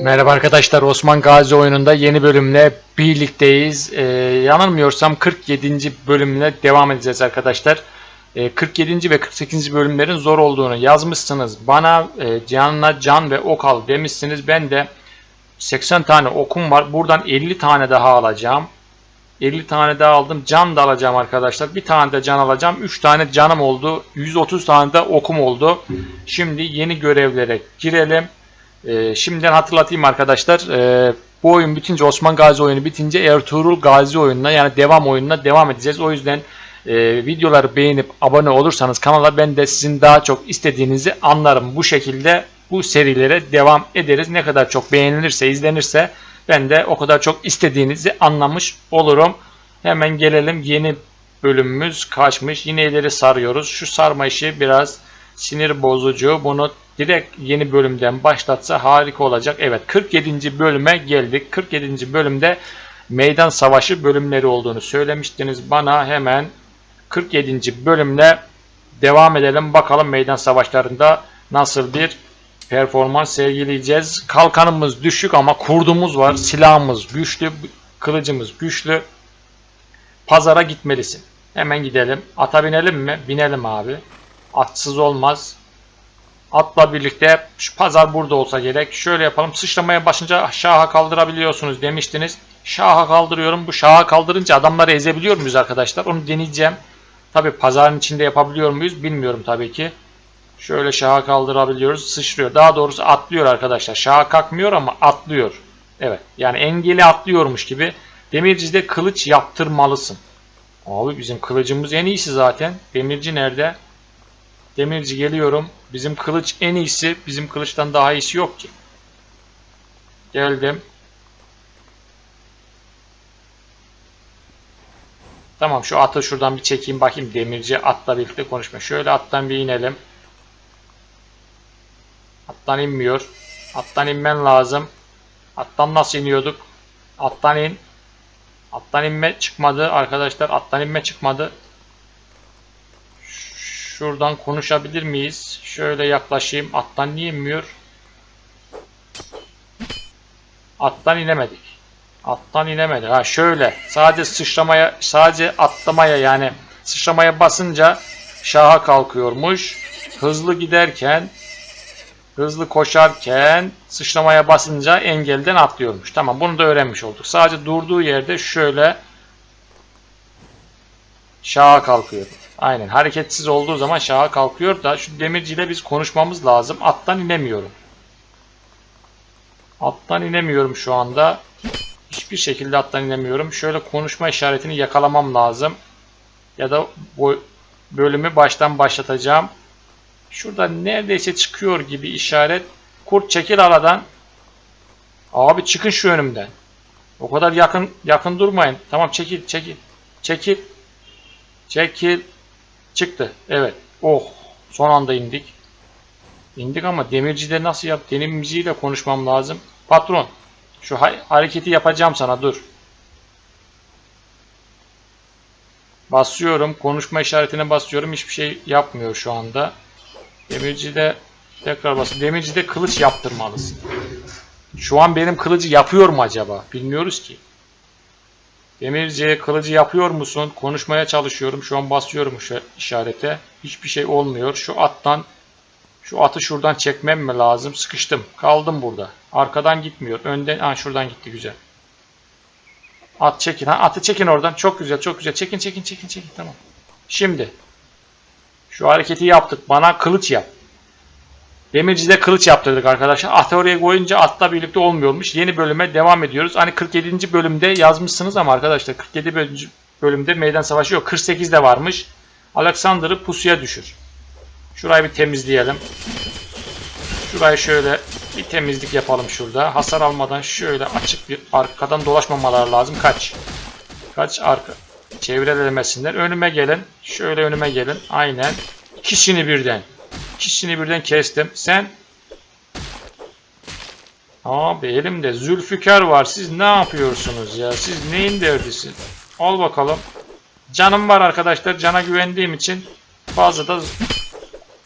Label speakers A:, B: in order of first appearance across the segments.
A: Merhaba arkadaşlar Osman Gazi oyununda yeni bölümle birlikteyiz. Ee, yanılmıyorsam 47. bölümle devam edeceğiz arkadaşlar. Ee, 47. ve 48. bölümlerin zor olduğunu yazmışsınız. Bana e, canına can ve ok al demişsiniz. Ben de 80 tane okum var. Buradan 50 tane daha alacağım. 50 tane daha aldım. Can da alacağım arkadaşlar. Bir tane de can alacağım. 3 tane canım oldu. 130 tane de okum oldu. Şimdi yeni görevlere girelim. Ee, şimdiden hatırlatayım arkadaşlar. Ee, bu oyun bitince Osman Gazi oyunu bitince Ertuğrul Gazi oyununa yani devam oyununa devam edeceğiz. O yüzden e, videoları beğenip abone olursanız kanala ben de sizin daha çok istediğinizi anlarım. Bu şekilde bu serilere devam ederiz. Ne kadar çok beğenilirse, izlenirse ben de o kadar çok istediğinizi anlamış olurum. Hemen gelelim yeni bölümümüz kaçmış. Yine ileri sarıyoruz. Şu sarma işi biraz sinir bozucu. Bunu direkt yeni bölümden başlatsa harika olacak. Evet 47. bölüme geldik. 47. bölümde meydan savaşı bölümleri olduğunu söylemiştiniz. Bana hemen 47. bölümle devam edelim. Bakalım meydan savaşlarında nasıl bir performans sergileyeceğiz. Kalkanımız düşük ama kurdumuz var. Silahımız güçlü. Kılıcımız güçlü. Pazara gitmelisin. Hemen gidelim. Ata binelim mi? Binelim abi. Atsız olmaz. Atla birlikte şu pazar burada olsa gerek. Şöyle yapalım. Sıçramaya başınca şaha kaldırabiliyorsunuz demiştiniz. Şaha kaldırıyorum. Bu şaha kaldırınca adamları ezebiliyor muyuz arkadaşlar? Onu deneyeceğim. Tabi pazarın içinde yapabiliyor muyuz? Bilmiyorum tabii ki. Şöyle şaha kaldırabiliyoruz. Sıçrıyor. Daha doğrusu atlıyor arkadaşlar. Şaha kalkmıyor ama atlıyor. Evet. Yani engeli atlıyormuş gibi. Demirci'de kılıç yaptırmalısın. Abi bizim kılıcımız en iyisi zaten. Demirci nerede? Demirci geliyorum. Bizim kılıç en iyisi. Bizim kılıçtan daha iyisi yok ki. Geldim. Tamam şu atı şuradan bir çekeyim bakayım. Demirci atla birlikte konuşma. Şöyle attan bir inelim. Attan inmiyor. Attan inmen lazım. Attan nasıl iniyorduk? Attan in. Attan inme çıkmadı arkadaşlar. Attan inme çıkmadı. Şuradan konuşabilir miyiz? Şöyle yaklaşayım. Attan niye inmiyor? Attan inemedik. Attan inemedik. Ha şöyle. Sadece sıçramaya, sadece atlamaya yani sıçramaya basınca şaha kalkıyormuş. Hızlı giderken hızlı koşarken sıçramaya basınca engelden atlıyormuş. Tamam bunu da öğrenmiş olduk. Sadece durduğu yerde şöyle şaha kalkıyor. Aynen hareketsiz olduğu zaman şaha kalkıyor da şu demirciyle biz konuşmamız lazım. Attan inemiyorum. Attan inemiyorum şu anda. Hiçbir şekilde attan inemiyorum. Şöyle konuşma işaretini yakalamam lazım. Ya da bu bölümü baştan başlatacağım. Şurada neredeyse çıkıyor gibi işaret. Kurt çekil aradan. Abi çıkın şu önümden. O kadar yakın yakın durmayın. Tamam çekil çekil. Çekil. Çekil. Çıktı. Evet. Oh. Son anda indik. İndik ama demircide nasıl yap? Demirciyle konuşmam lazım. Patron. Şu ha- hareketi yapacağım sana dur. Basıyorum. Konuşma işaretine basıyorum. Hiçbir şey yapmıyor şu anda. Demircide tekrar bas. Demircide kılıç yaptırmalısın. Şu an benim kılıcı yapıyor mu acaba? Bilmiyoruz ki. Demirci kılıcı yapıyor musun? Konuşmaya çalışıyorum. Şu an basıyorum şu işarete. Hiçbir şey olmuyor. Şu attan şu atı şuradan çekmem mi lazım? Sıkıştım. Kaldım burada. Arkadan gitmiyor. Önden ha şuradan gitti güzel. At çekin. Ha atı çekin oradan. Çok güzel, çok güzel. Çekin, çekin, çekin, çekin. Tamam. Şimdi şu hareketi yaptık. Bana kılıç yap. Demirci'de kılıç yaptırdık arkadaşlar. Atı oraya atla birlikte olmuyormuş. Yeni bölüme devam ediyoruz. Hani 47. bölümde yazmışsınız ama arkadaşlar 47. bölümde meydan savaşı yok. 48'de varmış. Alexander'ı pusuya düşür. Şurayı bir temizleyelim. Şurayı şöyle bir temizlik yapalım şurada. Hasar almadan şöyle açık bir arkadan dolaşmamalar lazım. Kaç. Kaç arka. Çevrelemesinler. Önüme gelin. Şöyle önüme gelin. Aynen. İkisini birden. İkisini birden kestim. Sen Abi elimde Zülfikar var. Siz ne yapıyorsunuz ya? Siz neyin derdisiniz? Al bakalım. Canım var arkadaşlar. Cana güvendiğim için fazla da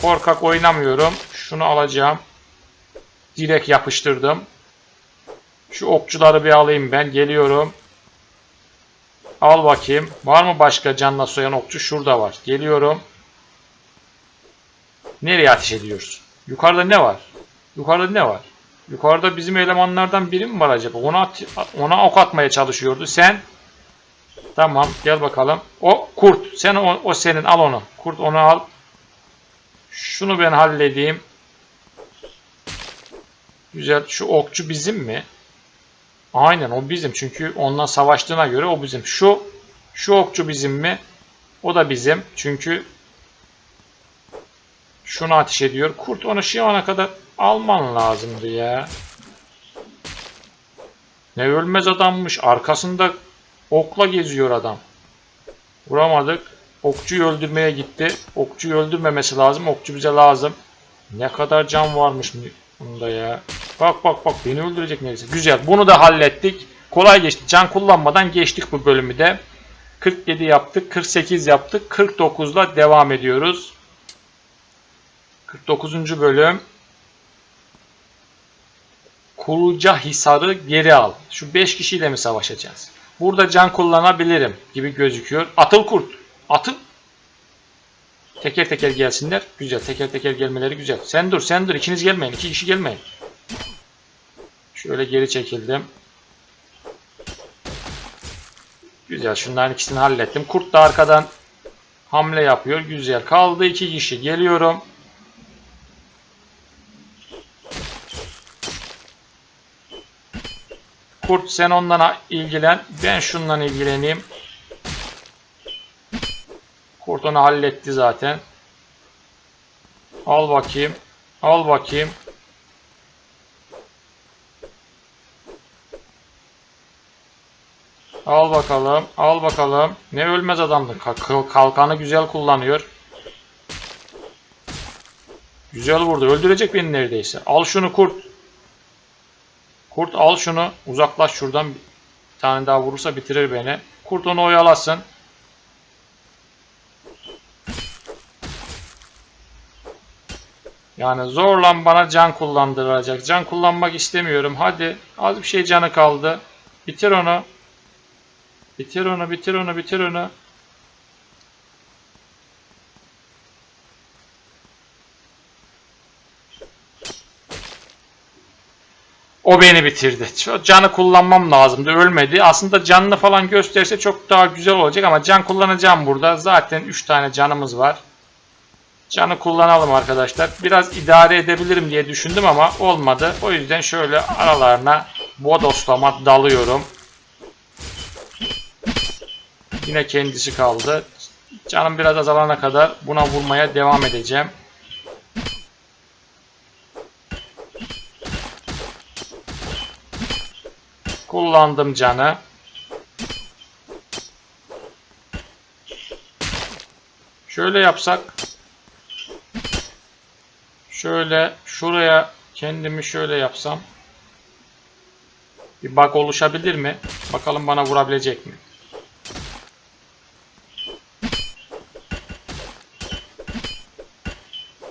A: korkak oynamıyorum. Şunu alacağım. Direkt yapıştırdım. Şu okçuları bir alayım ben. Geliyorum. Al bakayım. Var mı başka canla soyan okçu? Şurada var. Geliyorum. Nereye ateş ediyoruz? Yukarıda ne var? Yukarıda ne var? Yukarıda bizim elemanlardan biri mi var acaba? Ona, at- ona ok atmaya çalışıyordu. Sen Tamam gel bakalım. O kurt. Sen o, o senin al onu. Kurt onu al. Şunu ben halledeyim. Güzel. Şu okçu bizim mi? Aynen o bizim. Çünkü onunla savaştığına göre o bizim. Şu şu okçu bizim mi? O da bizim. Çünkü şunu ateş ediyor. Kurt onu şu ana kadar alman lazımdı ya. Ne ölmez adammış. Arkasında okla geziyor adam. Vuramadık. Okçuyu öldürmeye gitti. Okçuyu öldürmemesi lazım. Okçu bize lazım. Ne kadar can varmış bunda ya. Bak bak bak beni öldürecek neyse. Güzel. Bunu da hallettik. Kolay geçti. Can kullanmadan geçtik bu bölümü de. 47 yaptık. 48 yaptık. 49 ile devam ediyoruz. 49. bölüm. Kuluca Hisar'ı geri al. Şu 5 kişiyle mi savaşacağız? Burada can kullanabilirim gibi gözüküyor. Atıl kurt. Atıl. Teker teker gelsinler. Güzel. Teker teker gelmeleri güzel. Sen dur sen dur. İkiniz gelmeyin. İki kişi gelmeyin. Şöyle geri çekildim. Güzel. Şunların ikisini hallettim. Kurt da arkadan hamle yapıyor. Güzel. Kaldı iki kişi. Geliyorum. Kurt sen ondan ilgilen. Ben şundan ilgileneyim. Kurt onu halletti zaten. Al bakayım. Al bakayım. Al bakalım. Al bakalım. Ne ölmez adamdı. Kalk- Kalkanı güzel kullanıyor. Güzel vurdu. Öldürecek beni neredeyse. Al şunu kurt. Kurt al şunu. Uzaklaş şuradan. Bir tane daha vurursa bitirir beni. Kurt onu oyalasın. Yani zorla bana can kullandıracak. Can kullanmak istemiyorum. Hadi. Az bir şey canı kaldı. Bitir onu. Bitir onu, bitir onu, bitir onu. O beni bitirdi. Canı kullanmam lazımdı. Ölmedi. Aslında canını falan gösterse çok daha güzel olacak ama can kullanacağım burada. Zaten 3 tane canımız var. Canı kullanalım arkadaşlar. Biraz idare edebilirim diye düşündüm ama olmadı. O yüzden şöyle aralarına bodoslama dalıyorum. Yine kendisi kaldı. Canım biraz azalana kadar buna vurmaya devam edeceğim. Kullandım canı. Şöyle yapsak. Şöyle şuraya kendimi şöyle yapsam. Bir bug oluşabilir mi? Bakalım bana vurabilecek mi?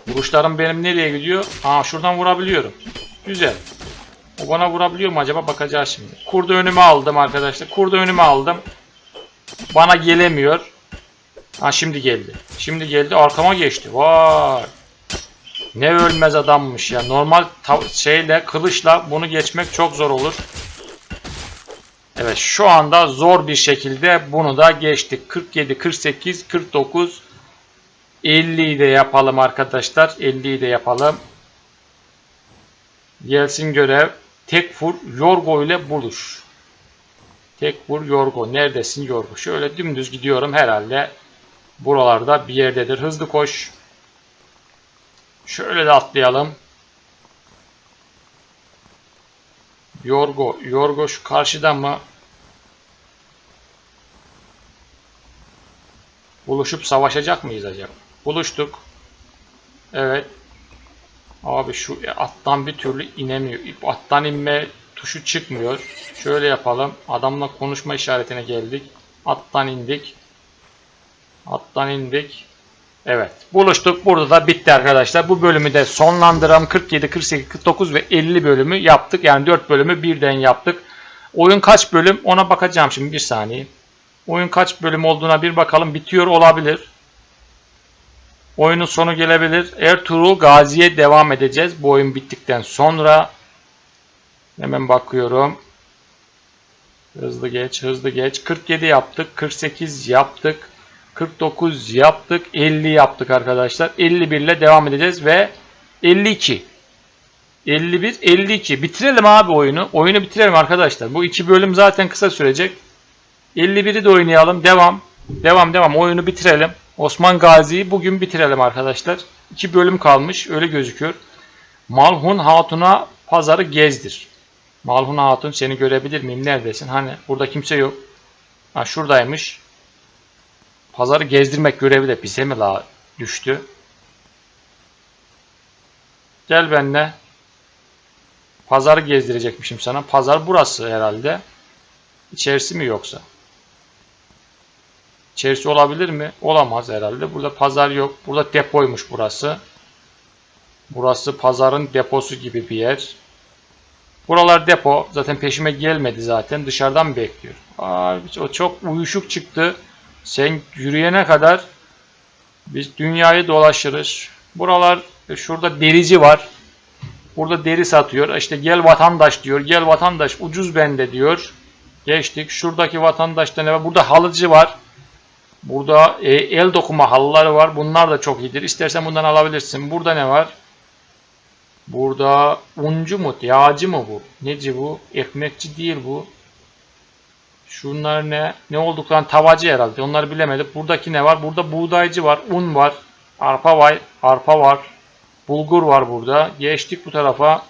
A: Vuruşlarım benim nereye gidiyor? Aa şuradan vurabiliyorum. Güzel. O bana vurabiliyor mu acaba? Bakacağız şimdi. Kurdu önüme aldım arkadaşlar. Kurdu önüme aldım. Bana gelemiyor. Ha şimdi geldi. Şimdi geldi. Arkama geçti. Vay. Ne ölmez adammış ya. Normal şeyle, kılıçla bunu geçmek çok zor olur. Evet şu anda zor bir şekilde bunu da geçtik. 47, 48, 49, 50'yi de yapalım arkadaşlar. 50'yi de yapalım. Gelsin görev. Tek vur Yorgo ile buluş. Tek vur Yorgo. Neredesin Yorgo? Şöyle dümdüz gidiyorum herhalde. Buralarda bir yerdedir. Hızlı koş. Şöyle de atlayalım. Yorgo. Yorgo şu karşıda mı? Buluşup savaşacak mıyız acaba? Buluştuk. Evet. Abi şu attan bir türlü inemiyor. Attan inme tuşu çıkmıyor. Şöyle yapalım. Adamla konuşma işaretine geldik. Attan indik. Attan indik. Evet. Buluştuk. Burada da bitti arkadaşlar. Bu bölümü de sonlandıralım. 47, 48, 49 ve 50 bölümü yaptık. Yani 4 bölümü birden yaptık. Oyun kaç bölüm ona bakacağım şimdi bir saniye. Oyun kaç bölüm olduğuna bir bakalım. Bitiyor olabilir. Oyunun sonu gelebilir. Ertuğrul Gazi'ye devam edeceğiz. Bu oyun bittikten sonra. Hemen bakıyorum. Hızlı geç, hızlı geç. 47 yaptık, 48 yaptık, 49 yaptık, 50 yaptık arkadaşlar. 51 ile devam edeceğiz ve 52. 51, 52. Bitirelim abi oyunu. Oyunu bitirelim arkadaşlar. Bu iki bölüm zaten kısa sürecek. 51'i de oynayalım. Devam. Devam devam. Oyunu bitirelim. Osman Gazi'yi bugün bitirelim arkadaşlar. İki bölüm kalmış. Öyle gözüküyor. Malhun Hatun'a pazarı gezdir. Malhun Hatun seni görebilir miyim? Neredesin? Hani burada kimse yok. Ha şuradaymış. Pazarı gezdirmek görevi de bize mi la düştü? Gel benimle. Pazarı gezdirecekmişim sana. Pazar burası herhalde. İçerisi mi yoksa? İçerisi olabilir mi? Olamaz herhalde. Burada pazar yok. Burada depoymuş burası. Burası pazarın deposu gibi bir yer. Buralar depo. Zaten peşime gelmedi zaten. Dışarıdan bekliyor? Aa, o çok uyuşuk çıktı. Sen yürüyene kadar biz dünyayı dolaşırız. Buralar şurada derici var. Burada deri satıyor. İşte gel vatandaş diyor. Gel vatandaş ucuz bende diyor. Geçtik. Şuradaki vatandaşta ne var? Burada halıcı var. Burada e, el dokuma halıları var. Bunlar da çok iyidir. İstersen bundan alabilirsin. Burada ne var? Burada uncu mu? Yağcı mı bu? Neci bu? Ekmekçi değil bu. Şunlar ne? Ne olduklarını tavacı herhalde. Onları bilemedik. Buradaki ne var? Burada buğdaycı var. Un var. Arpa var. Arpa var. Bulgur var burada. Geçtik bu tarafa.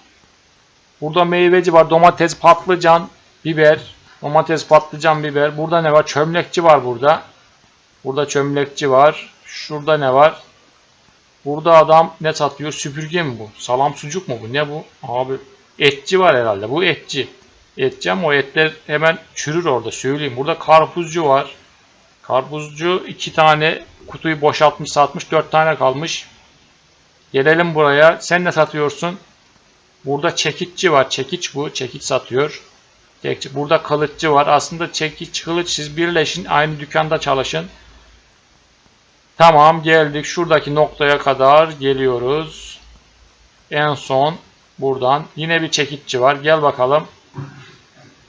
A: Burada meyveci var. Domates, patlıcan, biber. Domates, patlıcan, biber. Burada ne var? Çömlekçi var burada. Burada çömlekçi var. Şurada ne var? Burada adam ne satıyor? Süpürge mi bu? Salam sucuk mu bu? Ne bu? Abi etçi var herhalde. Bu etçi. Etçi ama o etler hemen çürür orada söyleyeyim. Burada karpuzcu var. Karpuzcu iki tane kutuyu boşaltmış satmış. Dört tane kalmış. Gelelim buraya. Sen ne satıyorsun? Burada çekiççi var. Çekiç bu. Çekiç satıyor. Burada kılıççı var. Aslında çekiç, kılıç siz birleşin. Aynı dükkanda çalışın. Tamam geldik. Şuradaki noktaya kadar geliyoruz. En son buradan. Yine bir çekiççi var. Gel bakalım.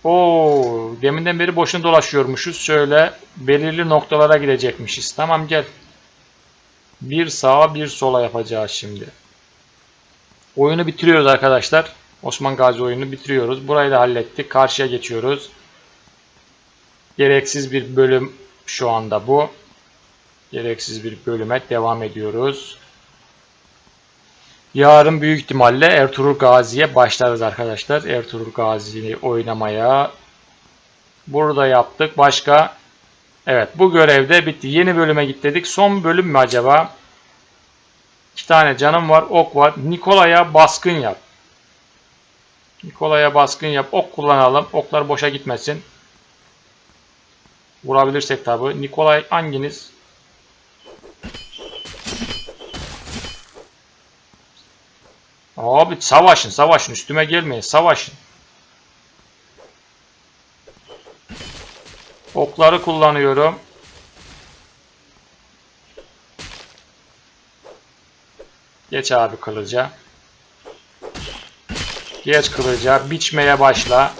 A: Oo, deminden beri boşuna dolaşıyormuşuz. Şöyle belirli noktalara gidecekmişiz. Tamam gel. Bir sağa bir sola yapacağız şimdi. Oyunu bitiriyoruz arkadaşlar. Osman Gazi oyunu bitiriyoruz. Burayı da hallettik. Karşıya geçiyoruz. Gereksiz bir bölüm şu anda bu. Gereksiz bir bölüme devam ediyoruz. Yarın büyük ihtimalle Ertuğrul Gazi'ye başlarız arkadaşlar. Ertuğrul Gazi'yi oynamaya. Burada yaptık. Başka? Evet bu görevde bitti. Yeni bölüme git dedik. Son bölüm mü acaba? İki tane canım var. Ok var. Nikola'ya baskın yap. Nikola'ya baskın yap. Ok kullanalım. Oklar boşa gitmesin. Vurabilirsek tabi. Nikolay hanginiz? Abi savaşın savaşın üstüme gelmeyin savaşın. Okları kullanıyorum. Geç abi kılıca. Geç kılıca. Biçmeye başla.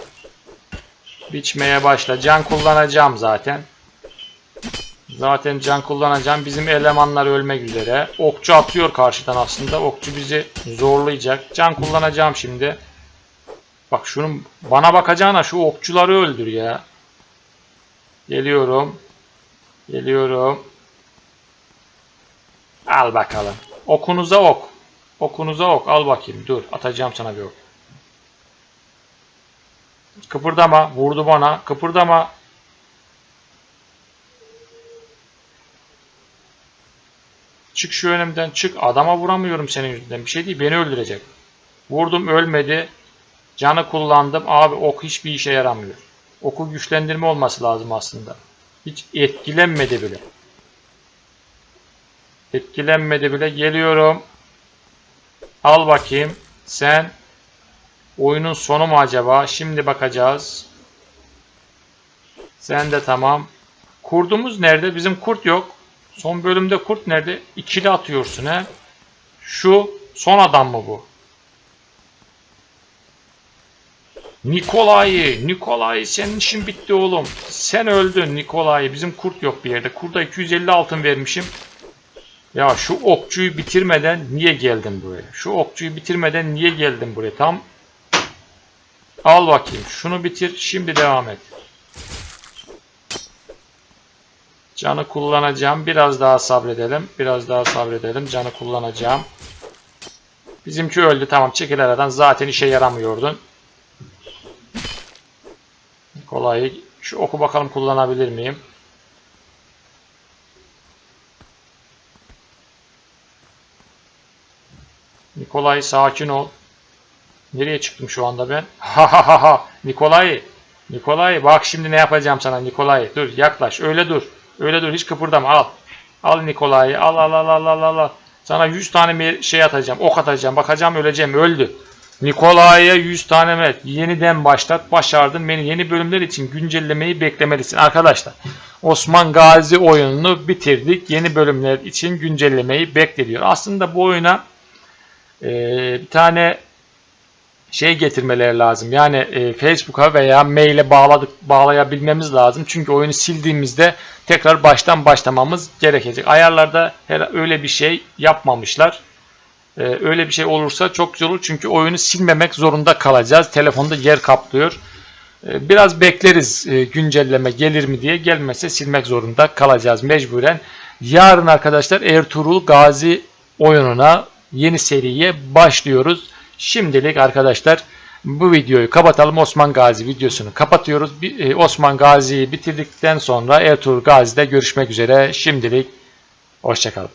A: Biçmeye başla. Can kullanacağım zaten. Zaten can kullanacağım. Bizim elemanlar ölmek üzere. Okçu atıyor karşıdan aslında. Okçu bizi zorlayacak. Can kullanacağım şimdi. Bak şunun bana bakacağına şu okçuları öldür ya. Geliyorum. Geliyorum. Al bakalım. Okunuza ok. Okunuza ok. Al bakayım. Dur. Atacağım sana bir ok. Kıpırdama. Vurdu bana. Kıpırdama. Çık şu önümden çık. Adama vuramıyorum senin yüzünden. Bir şey değil. Beni öldürecek. Vurdum ölmedi. Canı kullandım. Abi ok hiçbir işe yaramıyor. Oku güçlendirme olması lazım aslında. Hiç etkilenmedi bile. Etkilenmedi bile. Geliyorum. Al bakayım. Sen oyunun sonu mu acaba? Şimdi bakacağız. Sen de tamam. Kurdumuz nerede? Bizim kurt yok. Son bölümde kurt nerede? İkili atıyorsun he. Şu son adam mı bu? Nikolay, Nikolay senin işin bitti oğlum. Sen öldün Nikolay. Bizim kurt yok bir yerde. Kurda 250 altın vermişim. Ya şu okçuyu bitirmeden niye geldin buraya? Şu okçuyu bitirmeden niye geldin buraya? Tam al bakayım. Şunu bitir. Şimdi devam et. Canı kullanacağım. Biraz daha sabredelim. Biraz daha sabredelim. Canı kullanacağım. Bizimki öldü. Tamam çekil aradan. Zaten işe yaramıyordun. Kolay. Şu oku bakalım kullanabilir miyim? Nikolay sakin ol. Nereye çıktım şu anda ben? Ha ha ha ha. Nikolay. Nikolay bak şimdi ne yapacağım sana Nikolay. Dur yaklaş. Öyle dur. Öyle dur. Hiç kıpırdama. Al. Al Nikolay'ı. Al al al al al al. Sana 100 tane bir şey atacağım. Ok atacağım. Bakacağım öleceğim. Öldü. Nikolay'a 100 tane met. Yeniden başlat. Başardın. Beni yeni bölümler için güncellemeyi beklemelisin. Arkadaşlar Osman Gazi oyununu bitirdik. Yeni bölümler için güncellemeyi bekliyor. Aslında bu oyuna e, bir tane şey getirmeleri lazım. Yani e, Facebook'a veya maile bağladık bağlayabilmemiz lazım. Çünkü oyunu sildiğimizde tekrar baştan başlamamız gerekecek. Ayarlarda her öyle bir şey yapmamışlar. E, öyle bir şey olursa çok güzel olur. Çünkü oyunu silmemek zorunda kalacağız. Telefonda yer kaplıyor. E, biraz bekleriz e, güncelleme gelir mi diye. Gelmezse silmek zorunda kalacağız mecburen. Yarın arkadaşlar Ertuğrul Gazi oyununa yeni seriye başlıyoruz. Şimdilik arkadaşlar bu videoyu kapatalım. Osman Gazi videosunu kapatıyoruz. E, Osman Gazi'yi bitirdikten sonra Ertuğrul Gazi'de görüşmek üzere. Şimdilik hoşçakalın.